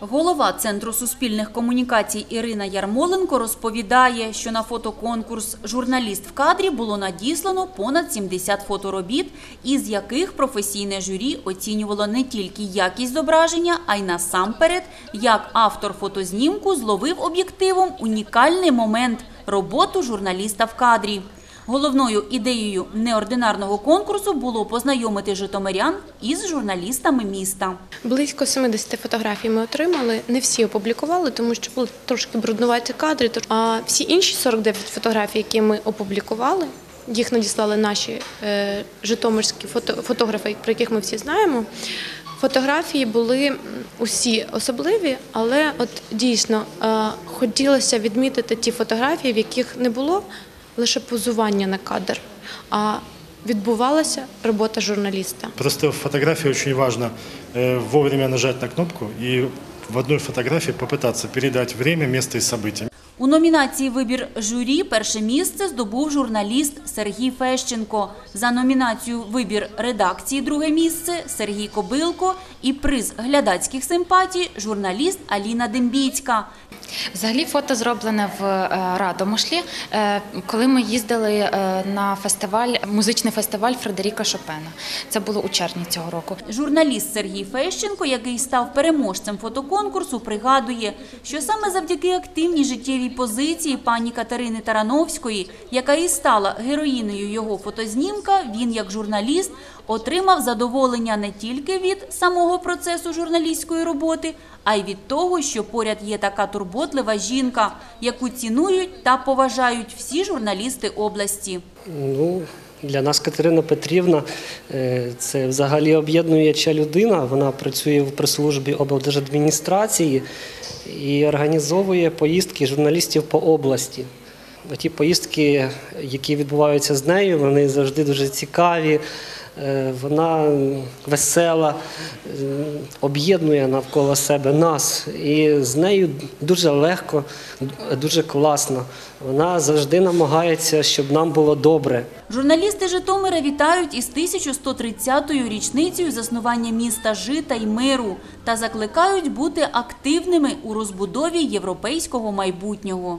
Голова Центру суспільних комунікацій Ірина Ярмоленко розповідає, що на фотоконкурс «Журналіст в кадрі» було надіслано понад 70 фоторобіт, із яких професійне журі оцінювало не тільки якість зображення, а й насамперед, як автор фотознімку зловив об'єктивом унікальний момент – роботу журналіста в кадрі. Головною ідеєю неординарного конкурсу було познайомити житомирян із журналістами міста. Близько 70 фотографій ми отримали. Не всі опублікували, тому що були трошки бруднуваті кадри. А всі інші 49 фотографій, які ми опублікували, їх надіслали наші е, житомирські фото, фотографи, про яких ми всі знаємо. Фотографії були усі особливі, але от дійсно е, хотілося відмітити ті фотографії, в яких не було лише позування на кадр, а відбувалася робота журналіста. Просто в фотографии очень важно э, вовремя нажать на кнопку и в одной фотографии попытаться передать время, место и события. У номінації «Вибір журі» перше місце здобув журналіст Сергій Фещенко. За номінацію «Вибір редакції» друге місце – Сергій Кобилко і приз глядацьких симпатій – журналіст Аліна Дембіцька. Взагалі фото зроблене в е, Радомишлі, е, коли ми їздили е, на фестиваль, музичний фестиваль Фредеріка Шопена. Це було у червні цього року. Журналіст Сергій Фещенко, який став переможцем фотоконкурсу, пригадує, що саме завдяки активній життєвій позиції пані Катерини Тарановської, яка і стала героїнею його фотознімка, він як журналіст отримав задоволення не тільки від самого процесу журналістської роботи, а й від того, що поряд є така турботлива жінка, яку цінують та поважають всі журналісти області. Ну, для нас Катерина Петрівна е, це взагалі об'єднуюча людина. Вона працює в прес-службі облдержадміністрації і організовує поїздки журналістів по області. Ті поїздки, які відбуваються з нею, вони завжди дуже цікаві. Е, Вона весела, е, об'єднує навколо себе нас, і з нею дуже легко, дуже класно. Вона завжди намагається, щоб нам було добре. Журналісти Житомира вітають із 1130-ю річницею заснування міста жита й миру та закликають бути активними у розбудові європейського майбутнього.